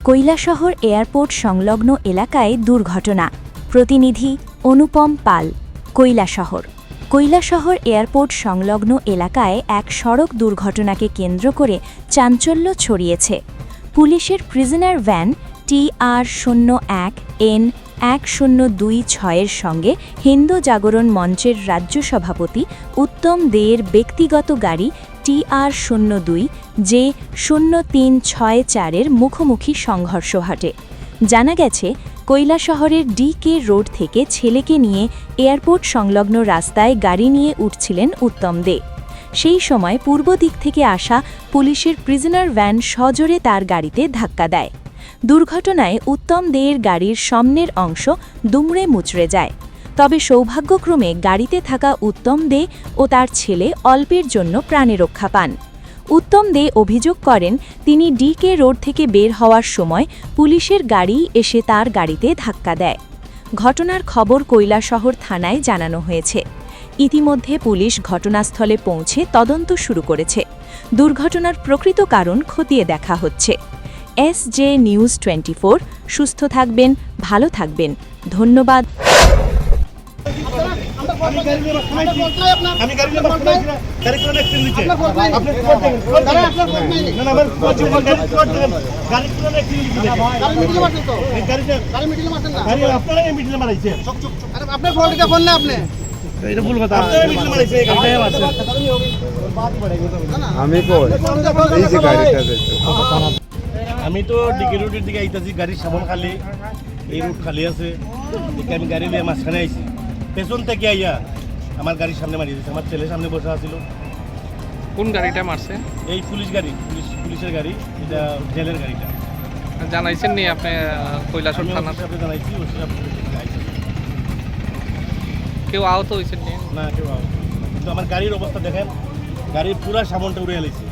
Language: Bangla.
কৈলাসহর এয়ারপোর্ট সংলগ্ন এলাকায় দুর্ঘটনা। প্রতিনিধি অনুপম পাল, কৈলাসহর। কৈলাসহর এয়ারপোর্ট সংলগ্ন এলাকায় এক সড়ক দুর্ঘটনাকে কেন্দ্র করে চাঞ্চল্য ছড়িয়েছে। পুলিশের প্রিজনার ভ্যান টি আর শূন্য এক এন এক শূন্য দুই ছয়ের সঙ্গে হিন্দু জাগরণ মঞ্চের রাজ্য সভাপতি উত্তম দেয়ের ব্যক্তিগত গাড়ি টি আর শূন্য দুই যে শূন্য তিন ছয় চারের মুখোমুখি সংঘর্ষ ঘটে। জানা গেছে, কৈলাসহরের ডি কে রোড থেকে ছেলেকে নিয়ে এয়ারপোর্ট সংলগ্ন রাস্তায় গাড়ি নিয়ে উঠছিলেন উত্তম দে। সেই সময় পূর্ব দিক থেকে আসা পুলিশের প্রিজনার ভ্যান সজোরে তার গাড়িতে ধাক্কা দেয়। দুর্ঘটনায় উত্তম দেয়ের গাড়ির সামনের অংশ দুমড়ে মুচড়ে যায়। তবে সৌভাগ্যক্রমে গাড়িতে থাকা উত্তম দে ও তার ছেলে অল্পের জন্য প্রাণে রক্ষা পান। উত্তম দে অভিযোগ করেন, তিনি ডিকে রোড থেকে বের হওয়ার সময় পুলিশের গাড়ি এসে তার গাড়িতে ধাক্কা দেয়। ঘটনার খবর কৈলাসহর থানায় জানানো হয়েছে। ইতিমধ্যে পুলিশ ঘটনাস্থলে পৌঁছে তদন্ত শুরু করেছে। দুর্ঘটনার প্রকৃত কারণ খতিয়ে দেখা হচ্ছে। এস জে নিউজ টোয়েন্টি সুস্থ থাকবেন, ভালো থাকবেন। ধন্যবাদ। আপনার কে ফোন না। আপনি এটা ভুল কথা। আমি এই যে গাড়িটা আমি তো ডিগি রোডের দিকে আইতাছি গাড়ির সামন খালি। এই রুট খালি আছে। আমি গাড়ি নিয়ে মাঝখানে আইছি। পেছন থেকে আইয়া আমার গাড়ির সামনে মারিয়ে দিয়েছে আমার ছেলে সামনে বসে আছিল। কোন গাড়িটা মারছে? এই পুলিশ গাড়ি পুলিশ পুলিশের গাড়ি এটা জেলের গাড়িটা। জানাইছেন নি আপনি কৈলাসর থানা আপনি জানাইছি কেউ আহত হয়েছেন নি? না কেউ আও- কিন্তু আমার গাড়ির অবস্থা দেখেন গাড়ির পুরা সামনটা উড়ে এলেছে